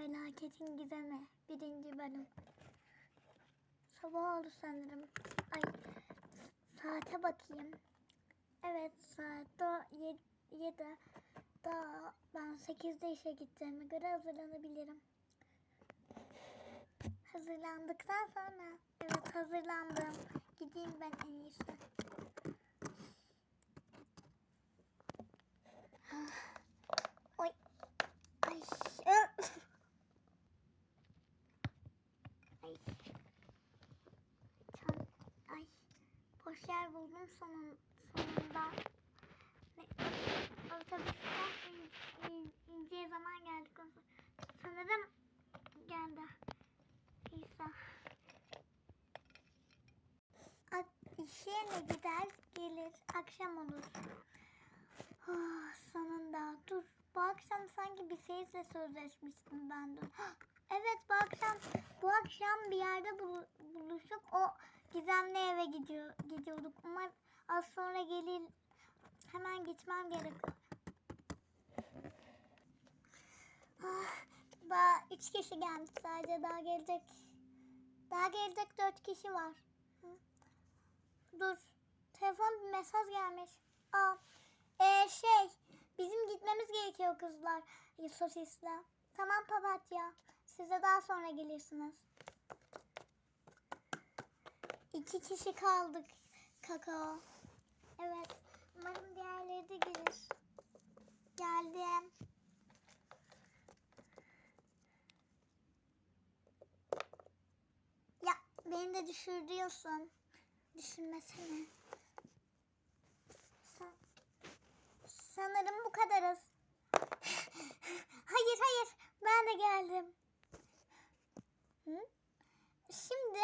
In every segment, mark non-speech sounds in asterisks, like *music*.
Felaketin Gizemi. Birinci bölüm. Sabah oldu sanırım. Ay saate bakayım. Evet saat da 7. Daha ben 8'de işe gideceğime göre hazırlanabilirim. Hazırlandıktan sonra evet hazırlandım. Gideyim ben en iyisi. Oy. Ay. ö- Ay. Çan. Ay. Boş yer buldum sonun, sonunda. Ne? Otobüsten in, in, ineceği zaman geldik. Sanırım geldi. İsa. At- İşe mi gider gelir akşam olur. Ah, sonunda dur. Bu akşam sanki bir seyirle sözleşmiştim ben. Hah, *gasps* Evet bu akşam bu akşam bir yerde bul- buluşup o gizemli eve gidiyor gidiyorduk. Umarım az sonra gelir. Hemen gitmem gerekiyor. Ah, daha üç kişi gelmiş sadece daha gelecek. Daha gelecek dört kişi var. Dur. Telefon bir mesaj gelmiş. Aa, ee, şey, bizim gitmemiz gerekiyor kızlar. e, Sosisle. Tamam papatya. Size daha sonra gelirsiniz. İki kişi kaldık kakao. Evet. Umarım diğerleri de gelir. Geldim. Ya beni de düşürüyorsun. Düşünmesene. Sen, sanırım bu kadarız. *laughs* hayır hayır ben de geldim. Hı? Şimdi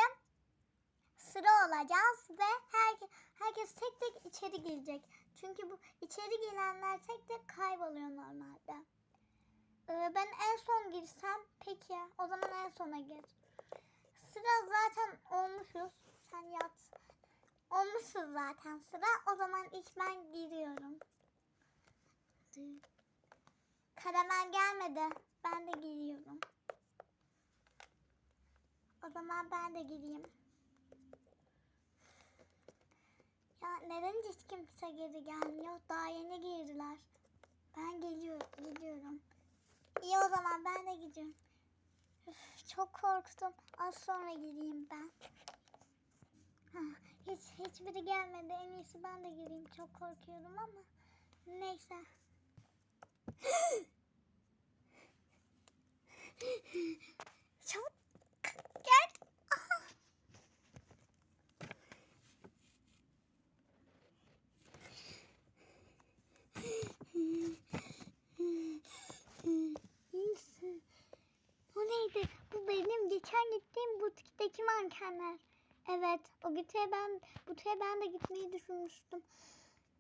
sıra olacağız ve herkes, herkes tek tek içeri girecek. Çünkü bu içeri gelenler tek tek kayboluyor normalde. Ee, ben en son girsem peki o zaman en sona gir. Sıra zaten olmuşuz. Sen yat. Olmuşuz zaten sıra. O zaman ilk ben giriyorum. Karamel gelmedi. Ben de giriyorum. O zaman ben de gireyim. Ya neden hiç kimse geri gelmiyor? Daha yeni girdiler. Ben geliyorum, gidiyorum. İyi o zaman ben de gidiyorum. Üf, çok korktum. Az sonra gireyim ben. Ha, hiç hiçbiri gelmedi. En iyisi ben de gireyim. Çok korkuyorum ama neyse. *gasps* *laughs* geçen gittiğim butikteki mankenler. Evet, o butiğe ben, butiğe ben de gitmeyi düşünmüştüm.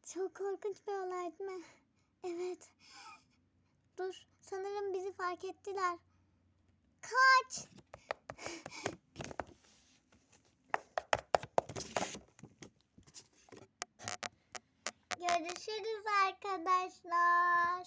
Çok korkunç bir olay değil mi? Evet. Dur, sanırım bizi fark ettiler. Kaç! Görüşürüz arkadaşlar.